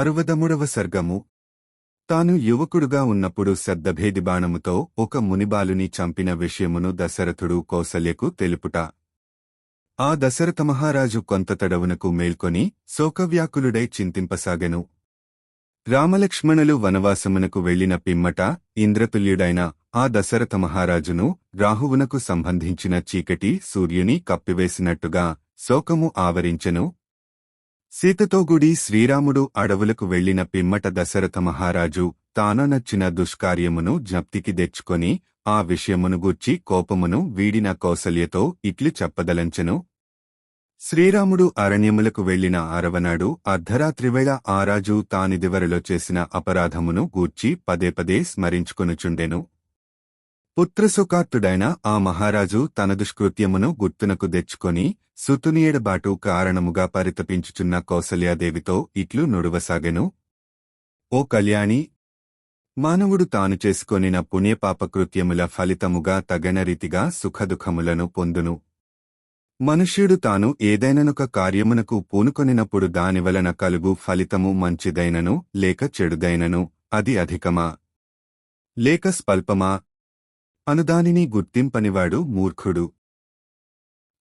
అరవదముడవ సర్గము. తాను యువకుడుగా ఉన్నప్పుడు శబ్దభేది బాణముతో ఒక మునిబాలుని చంపిన విషయమును దశరథుడు కౌసల్యకు తెలుపుట. ఆ దశరథ మహారాజు కొంత తడవునకు మేల్కొని శోకవ్యాకులుడై చింతింపసాగెను. రామలక్ష్మణులు వనవాసమునకు వెళ్ళిన పిమ్మట ఇంద్రతుల్యుడైన ఆ దశరథ మహారాజును రాహువునకు సంబంధించిన చీకటి సూర్యుని కప్పివేసినట్టుగా శోకము ఆవరించెను. సీతతోగుడి శ్రీరాముడు అడవులకు వెళ్ళిన పిమ్మట దశరథ మహారాజు తాననచ్చిన దుష్కార్యమును జ్ఞప్తికి తెచ్చుకొని ఆ విషయమును గూర్చి కోపమును వీడిన కౌసల్యతో ఇట్లు చెప్పదలంచెను. శ్రీరాముడు అరణ్యములకు వెళ్ళిన అరవనాడు అర్ధరాత్రివేళ ఆ రాజు తానిదివరలో చేసిన అపరాధమును గూర్చి పదే పదే స్మరించుకొనుచుండెను. పుత్రసుఖార్తుడైన ఆ మహారాజు తన దుష్కృత్యమును గుర్తునకు తెచ్చుకొని సుతునియడబాటు కారణముగా పరితపించుచున్న కౌసల్యాదేవితో ఇట్లు నుడువసాగెను. ఓ కళ్యాణి మానవుడు తాను చేసుకొనిన పుణ్యపాపకృత్యముల ఫలితముగా తగనరీతిగా సుఖదుఖములను పొందును. మనుష్యుడు తాను ఏదైననొక కార్యమునకు పూనుకొనినప్పుడు దానివలన కలుగు ఫలితము మంచిదైనను లేక చెడుదైనను అది అధికమా? లేక స్వల్పమా? అనుదానిని గుర్తింపనివాడు మూర్ఖుడు.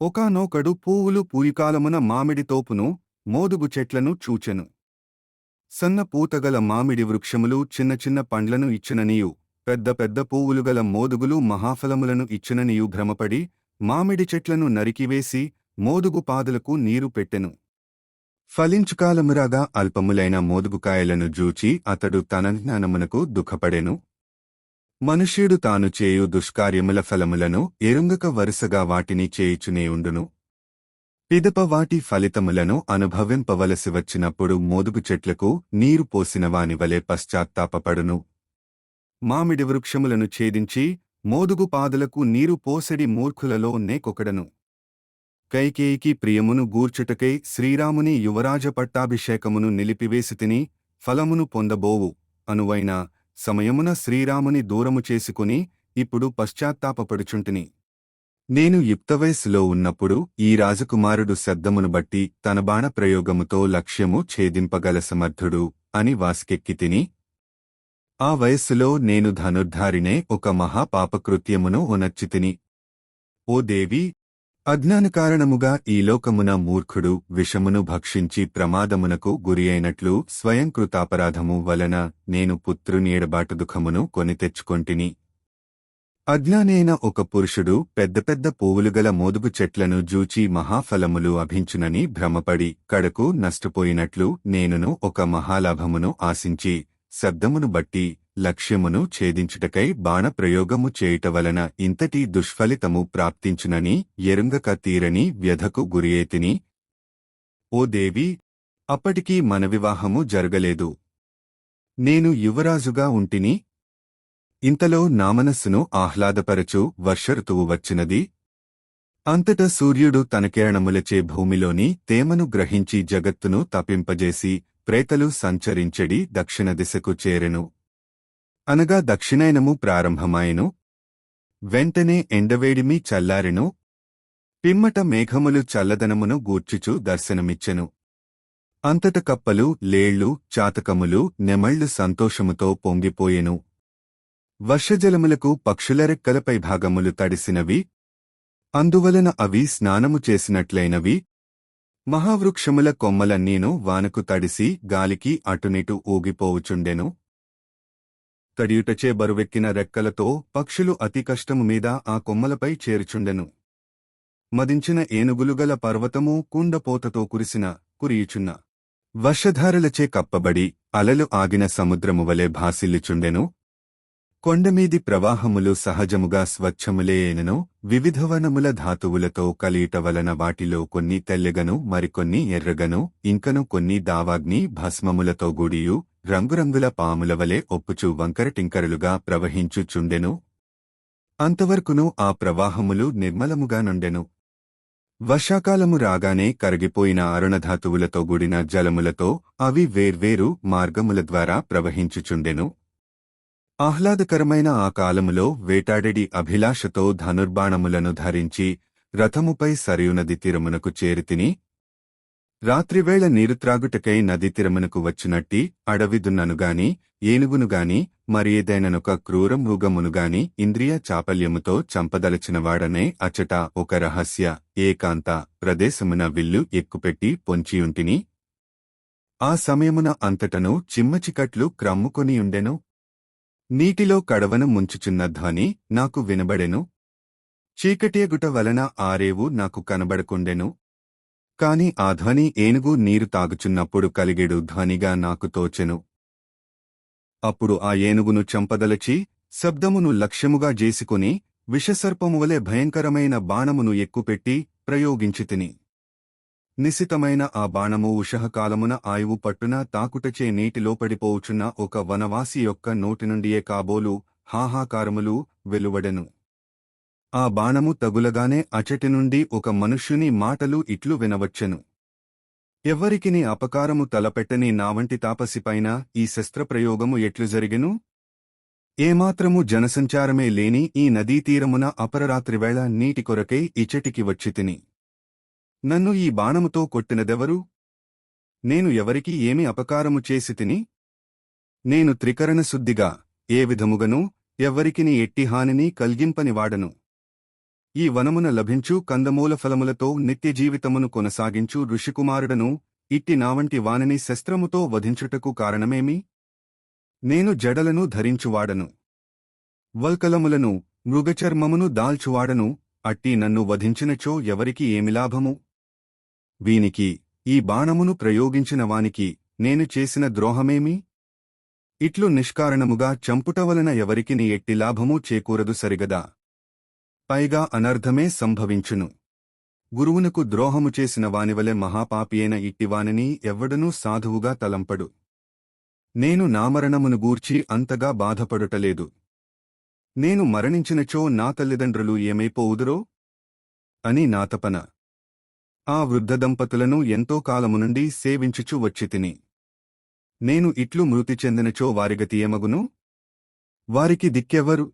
ఒకనొకడు పువ్వులు పూయికాలమున మామిడి తోపును మోదుగు చెట్లను చూచెను. సన్న పూతగల మామిడి వృక్షములు చిన్న చిన్న పండ్లను ఇచ్చిననియు పెద్ద పెద్ద పువ్వులు గల మోదుగులు మహాఫలములను ఇచ్చిననియు భ్రమపడి మామిడి చెట్లను నరికివేసి మోదుగు పాదులకు నీరు పెట్టెను. ఫలించుకాలమురాగా అల్పములైన మోదుగుకాయలను జూచి అతడు తన జ్ఞానమునకు దుఃఖపడెను. మనుష్యుడు తాను చేయు దుష్కార్యముల ఫలములను ఎరుంగక వరుసగా వాటిని చేయుచునే ఉండును. పిదప వాటి ఫలితములను అనుభవింపవలసి వచ్చినప్పుడు మోదుగు చెట్లకు నీరు పోసిన వానివలే పశ్చాత్తాపపడును. మామిడి వృక్షములను ఛేదించి మోదుగు పాదులకు నీరు పోసడి మూర్ఖులలో నేకొకడను. కైకేయికి ప్రియమును గూర్చుటకై శ్రీరాముని యువరాజ పట్టాభిషేకమును నిలిపివేసితిని ఫలమును పొందబోవు అనువైన సమయమున శ్రీరాముని దూరము చేసుకుని ఇప్పుడు పశ్చాత్తాపపడుచుంటిని. నేను యుక్తవయస్సులో ఉన్నప్పుడు ఈ రాజకుమారుడు శబ్దమును బట్టి తన బాణప్రయోగముతో లక్ష్యము ఛేదింపగల సమర్థుడు అని వాసికెక్కి తిని ఆ వయస్సులో నేను ధనుర్ధారినే ఒక మహాపాపకృత్యమును ఉనర్చితిని. ఓ దేవి అజ్ఞాన కారణముగా ఈ లోకమున మూర్ఖుడు విషమును భక్షించి ప్రమాదమునకు గురియైనట్లు స్వయంకృతాపరాధము వలన నేను పుత్రుని ఎడబాటు దుఃఖమును కొని తెచ్చుకొంటిని. అజ్ఞానేన ఒక పురుషుడు పెద్ద పెద్ద పువ్వులుగల మోదుగు చెట్లను జూచి మహాఫలములు అభించునని భ్రమపడి కడకు నష్టపోయినట్లు నేనును ఒక మహాలాభమును ఆశించి శబ్దమును బట్టి లక్ష్యమును ఛేదించుటకై బాణప్రయోగము చేయుట వలన ఇంతటి దుష్ఫలితము ప్రాప్తించునని ఎరుంగక తీరని వ్యధకు గురియేతిని. ఓ దేవి అప్పటికీ మన వివాహము జరగలేదు. నేను యువరాజుగా ఉంటిని? ఇంతలో నా మనస్సును ఆహ్లాదపరచు వర్షఋతువు వచ్చినది. అంతట సూర్యుడు తన కిరణములచే భూమిలోని తేమను గ్రహించి జగత్తును తపింపజేసి ప్రేతలు సంచరించెడి దక్షిణ దిశకు చేరెను. అనగా దక్షిణాయనము ప్రారంభమాయెను. వెంటనే ఎండవేడిమి చల్లారెను. పిమ్మట మేఘములు చల్లదనమును గూర్చుచు దర్శనమిచ్చెను. అంతట కప్పలు లేళ్ళు చాతకములు నెమళ్ళు సంతోషముతో పొంగిపోయెను. వర్షజలములకు పక్షుల రెక్కలపై భాగములు తడిసినవి. అందువలన అవి స్నానము చేసినట్లైనవి. మహావృక్షముల కొమ్మలన్నీను వానకు తడిసి గాలికి అటునిటు ఊగిపోవుచుండెను. తడియుటచే బరువెక్కిన రెక్కలతో పక్షులు అతి కష్టము మీద ఆ కొమ్మలపై చేరుచుండెను. మదించిన ఏనుగులుగల పర్వతము కుండపోతతో కురిసిన కురియుచున్న వర్షధారలచే కప్పబడి అలలు ఆగిన సముద్రము వలె భాసిల్లుచుండెను. కొండమీది ప్రవాహములు సహజముగా స్వచ్ఛములేయనను వివిధవనముల ధాతువులతో కలియుట వలన వాటిలో కొన్ని తెల్లగను మరికొన్ని ఎర్రగను ఇంకను కొన్ని దావాగ్ని భస్మములతో గూడియు రంగురంగుల పాముల వలె ఒప్పుచు వంకరటింకరలుగా ప్రవహించుచుండెను. అంతవరకును ఆ ప్రవాహములు నిర్మలముగా నుండెను. వర్షాకాలము రాగానే కరిగిపోయిన అరుణధాతువులతో గూడిన జలములతో అవి వేర్వేరు మార్గముల ద్వారా ప్రవహించుచుండెను. ఆహ్లాదకరమైన ఆ కాలములో వేటాడెడి అభిలాషతో ధనుర్బాణములను ధరించి రథముపై సరియునది తీరమునకు చేరితిని రాత్రివేళ నీరు త్రాగుటకై నది తిరమునకు వచ్చినట్టి అడవిదున్ననుగాని ఏనుగునుగాని మరి ఏదైననొక క్రూర మృగమునుగాని ఇంద్రియ చాపల్యముతో చంపదలచినవాడనే అచట ఒక రహస్య ఏకాంత ప్రదేశమున విల్లు ఎక్కుపెట్టి పొంచియుంటిని. ఆ సమయమున అంతటను చిమ్మచికట్లు క్రమ్ముకొనియుండెను నీటిలో కడవను ముంచుచున్న ధ్వని నాకు వినబడెను. చీకటియగుట వలన ఆరేవు నాకు కనబడకుండెను. కాని ఆ ధ్వని ఏనుగు నీరు తాగుచున్నప్పుడు కలిగెడు ధ్వనిగా నాకు తోచెను. అప్పుడు ఆ ఏనుగును చంపదలచి శబ్దమును లక్ష్యముగా చేసుకుని విషసర్పమువలె భయంకరమైన బాణమును ఎక్కుపెట్టి ప్రయోగించితిని. నిశితమైన ఆ బాణము ఉషహకాలమున ఆయువు పట్టున తాకుటచే నీటిలో పడిపోవుచున్న ఒక వనవాసి యొక్క నోటి నుండియే కాబోలు హాహాకారములు వెలువడెను. ఆ బాణము తగులగానే అచటి నుండి ఒక మనుష్యుని మాటలు ఇట్లు వినవచ్చెను. ఎవ్వరికిని అపకారము తలపెట్టని నావంటి తాపసిపైన ఈ శస్త్రప్రయోగము ఎట్లు జరిగెను? ఏమాత్రము జనసంచారమే లేని ఈ నదీతీరమున అపరరాత్రివేళ నీటి కొరకై ఇచటికి వచ్చితిని నన్ను ఈ బాణముతో కొట్టినదెవరు? నేను ఎవరికి ఏమి అపకారము చేసి తిని? నేను త్రికరణ శుద్ధిగా ఏ విధముగనూ ఎవ్వరికిని ఎట్టి హానిని కల్గింపనివాడను? ఈ వనమున లభించు కందమూల ఫలములతో నిత్య జీవితమును కొనసాగించు ఋషికుమారుడను ఇట్టి నావంటి వానిని శస్త్రముతో వధించుటకు కారణమేమి? నేను జడలను ధరించువాడను. వల్కలములను మృగచర్మమును దాల్చువాడను అట్టి నన్ను వధించినచో ఎవరికి ఏమి లాభము? వీనికి ఈ బాణమును ప్రయోగించిన వానికి నేను చేసిన ద్రోహమేమి? ఇట్లు నిష్కారణముగా చంపుట వలన ఎవరికిని ఎట్టి లాభమూ చేకూరదు సరిగదా? పైగా అనర్ధమే సంభవించును. గురువునకు ద్రోహము చేసిన వానివలె మహాపాపియైన ఇట్టివానిని ఎవ్వడనూ సాధువుగా తలంపడు. నేను నామరణమును గూర్చి అంతగా బాధపడుటలేదు. నేను మరణించినచో నా తల్లిదండ్రులు ఏమైపోవుదురో? అని నాతపన ఆ వృద్ధ దంపతులను ఎంతో కాలము నుండి సేవించుచు వచ్చితిని. నేను ఇట్లు మృతి చెందినచో వారిగతి ఏమగును? వారికి దిక్కెవ్వరు?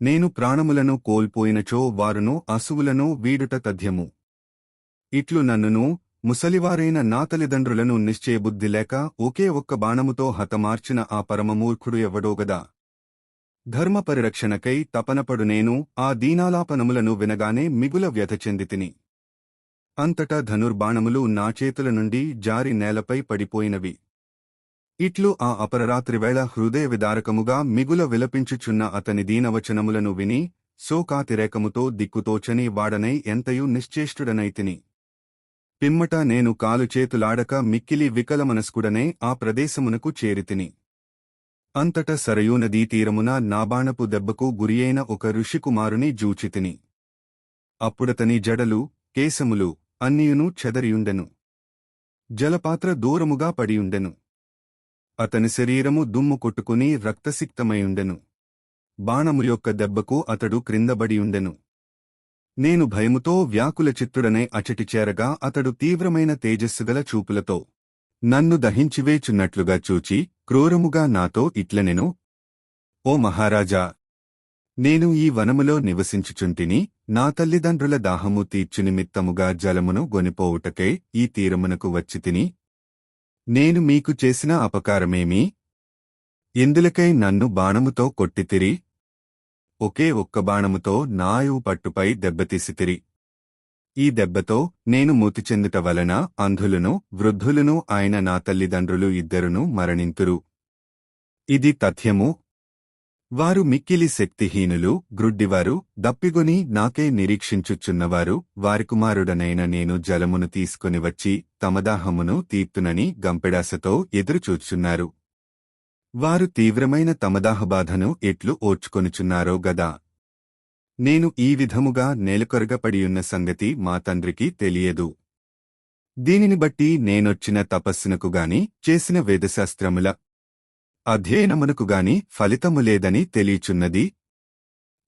నేను ప్రాణములను కోల్పోయినచో వారును అసువులను వీడుట తథ్యము ఇట్లు నన్నును ముసలివారైన నా తల్లిదండ్రులను నిశ్చయబుద్ధి లేక ఒకే ఒక్క బాణముతో హతమార్చిన ఆ పరమమూర్ఖుడు ఎవడోగదా ధర్మ పరిరక్షణకై తపనపడు నేను ఆ దీనాలాపనములను వినగానే మిగుల వ్యధచెందితిని అంతటా ధనుర్బాణములు నా చేతుల నుండి జారి నేలపై పడిపోయినవి. ఇట్లు ఆ అపరరాత్రివేళ హృదయ విదారకముగా మిగుల విలపించుచున్న అతని దీనవచనములను విని శోకాతిరేకముతో దిక్కుతోచని వాడనై ఎంతయు నిశ్చేష్టుడనైతిని. పిమ్మట నేను కాలుచేతులాడక మిక్కిలి వికలమనస్కుడనే ఆ ప్రదేశమునకు చేరితిని. అంతట సరయూ నదీ తీరమున నాబాణపు దెబ్బకు గురియైన ఒక ఋషికుమారుని జూచితిని. అప్పుడతని జడలు కేశములు అన్నియును చెదరియుండెను. జలపాత్ర దూరముగా పడియుండెను. అతని శరీరము దుమ్ము కొట్టుకుని రక్తసిక్తమైయుండెను. బాణము యొక్క దెబ్బకు అతడు క్రిందబడియుండెను. నేను భయముతో వ్యాకుల చిత్తుడనే అచటి చేరగా అతడు తీవ్రమైన తేజస్సుగల చూపులతో నన్ను దహించివేచున్నట్లుగా చూచి క్రూరముగా నాతో ఇట్లనెను. ఓ మహారాజా! నేను ఈ వనములో నివసించుచుంటిని నా తల్లిదండ్రుల దాహము తీర్చు నిమిత్తముగా జలమును గొనిపోవుటకై ఈ తీరమునకు వచ్చితిని నేను మీకు చేసిన అపకారమేమి? ఎందులకై నన్ను బాణముతో కొట్టితిరి? ఒకే ఒక్క బాణముతో నాయువు పట్టుపై దెబ్బతీసితిరి. ఈ దెబ్బతో నేను మూతి చెందుట వలన అంధులను వృద్ధులను ఆయన నా తల్లిదండ్రులు ఇద్దరును మరణింతురు. ఇది తథ్యము వారు మిక్కిలి శక్తిహీనులు గ్రుడ్డివారు దప్పిగొని నాకే నిరీక్షించుచున్నవారు వారి కుమారుడనైన నేను జలమును తీసుకుని వచ్చి తమదాహమును తీర్తునని గంపెడాసతో ఎదురుచూచున్నారు. వారు తీవ్రమైన తమదాహబాధను ఎట్లు ఓర్చుకొనుచున్నారో గదా. నేను ఈ విధముగా నేలకొరగపడియున్న సంగతి మా తండ్రికి తెలియదు. దీనిని బట్టి నేనొచ్చిన తపస్సునకుగాని చేసిన వేదశాస్త్రముల అధ్యయనమునకు గాని ఫలితము లేదని తెలియచున్నది.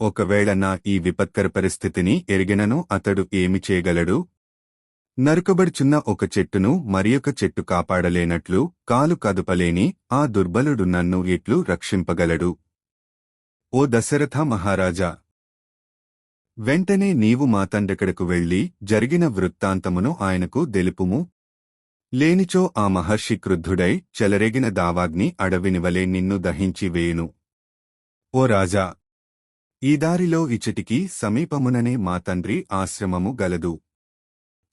ఒకవేళ నా ఈ విపత్కర పరిస్థితిని ఎరిగినను అతడు ఏమి చేయగలడు? నరుకబడుచున్న ఒక చెట్టును మరియొక చెట్టు కాపాడలేనట్లు కాలు కదుపలేని ఆ దుర్బలుడు నన్ను ఎట్లు రక్షింపగలడు? ఓ దశరథ మహారాజా! వెంటనే నీవు మా వెళ్ళి జరిగిన వృత్తాంతమును ఆయనకు దెలుపుము లేనిచో ఆ మహర్షి క్రుద్ధుడై చెలరేగిన దావాగ్ని అడవినివలే నిన్ను దహించి వేయును. ఓ రాజా! ఈ దారిలో ఇచటికి సమీపముననే మా తండ్రి ఆశ్రమము గలదు.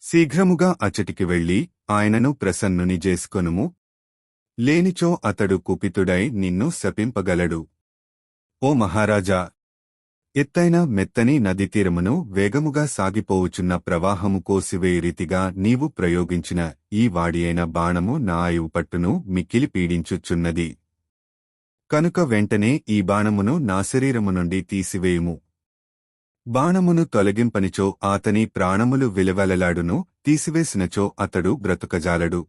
శీఘ్రముగా అచటికి వెళ్ళి ఆయనను ప్రసన్నుని చేసుకొనుము. లేనిచో అతడు కుపితుడై నిన్ను శపింపగలడు. ఓ మహారాజా! ఎత్తైన మెత్తని నది తీరమును వేగముగా సాగిపోవుచున్న ప్రవాహము కోసివే రీతిగా నీవు ప్రయోగించిన ఈ వాడియైన బాణము నా ఆయువు పట్టును మిక్కిలి పీడించుచున్నది. కనుక వెంటనే ఈ బాణమును నా శరీరము నుండి తీసివేయుము. బాణమును తొలగింపనిచో ఆతని ప్రాణములు విలువలలాడును తీసివేసినచో అతడు బ్రతుకజాలడు.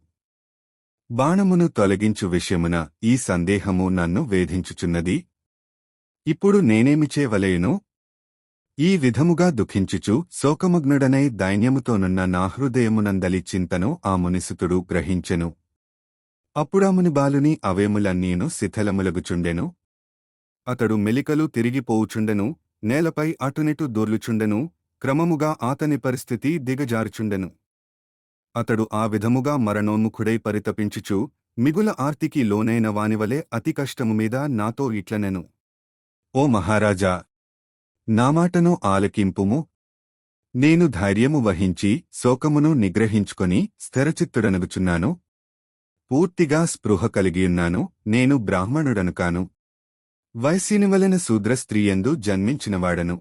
బాణమును తొలగించు విషయమున ఈ సందేహము నన్ను వేధించుచున్నది ఇప్పుడు నేనేమి చేయవలయును ఈ విధముగా దుఃఖించుచు శోకమగ్నుడనై దైన్యముతోనున్న నా హృదయమునందలి చింతను ఆ మునిసుతుడు గ్రహించెను. అప్పుడాముని బాలుని అవేములన్నీను శిథలములగుచుండెను? అతడు మెలికలు తిరిగిపోవుచుండెను నేలపై అటునిటు దొర్లుచుండెను క్రమముగా ఆతని పరిస్థితి దిగజారుచుండెను. అతడు ఆ విధముగా మరణోన్ముఖుడై పరితపించుచు మిగుల ఆర్తికి లోనైన వానివలే అతి కష్టము మీద నాతో ఇట్లనెను. ఓ మహారాజా! నా మాటను ఆలకింపుము. నేను ధైర్యము వహించి శోకమును నిగ్రహించుకొని స్థిరచిత్తుడనుగుచున్నాను. పూర్తిగా స్పృహ కలిగియున్నాను నేను బ్రాహ్మణుడను కాను. వైశ్యునివలన శూద్ర స్త్రీయందు జన్మించినవాడను.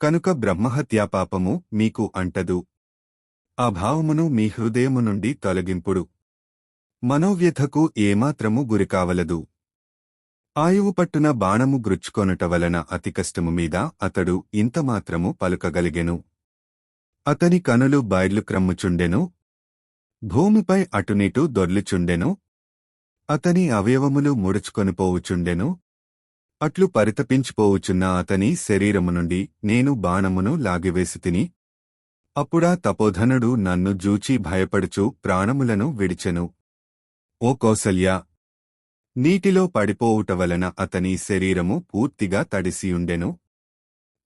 కనుక బ్రహ్మహత్యాపాపము మీకు అంటదు. ఆ భావమును మీ హృదయము నుండి తొలగింపుడు. మనోవ్యథకు ఏమాత్రము గురికావలదు ఆయువు పట్టున బాణము గ్రుచ్చుకొనుట వలన అతి కష్టము మీద అతడు ఇంతమాత్రము పలుకగలిగెను. అతని కనులు బయర్లు క్రమ్ముచుండెను. భూమిపై అటునిటు దొర్లుచుండెను. అతని అవయవములు ముడుచుకొనిపోవుచుండెను అట్లు పరితపించిపోవుచున్న అతని శరీరము నుండి నేను బాణమును లాగివేసి తిని అప్పుడా తపోధనుడు నన్ను జూచి భయపడుచు ప్రాణములను విడిచెను. ఓ కౌసల్య నీటిలో పడిపోవుట వలన అతని శరీరము పూర్తిగా తడిసియుండెను.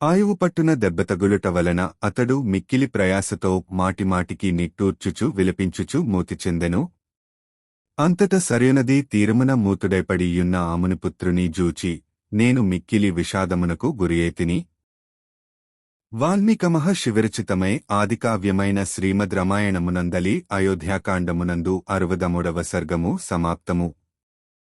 ఆయువు పట్టున దెబ్బతగులుట వలన అతడు మిక్కిలి ప్రయాసతో మాటిమాటికి నిట్టూర్చుచు విలపించుచు మూతి చెందెను. అంతట సరైనది తీరమున మూతుడైపడియున్న ఆమునిపుత్రుని జూచి నేను మిక్కిలి విషాదమునకు గురియేతిని వాల్మీకమహ మహశివిరచితమై ఆదికావ్యమైన శ్రీమద్ రామాయణమునందలి అయోధ్యాకాండమునందు అరవదమూడవ సర్గము సమాప్తము.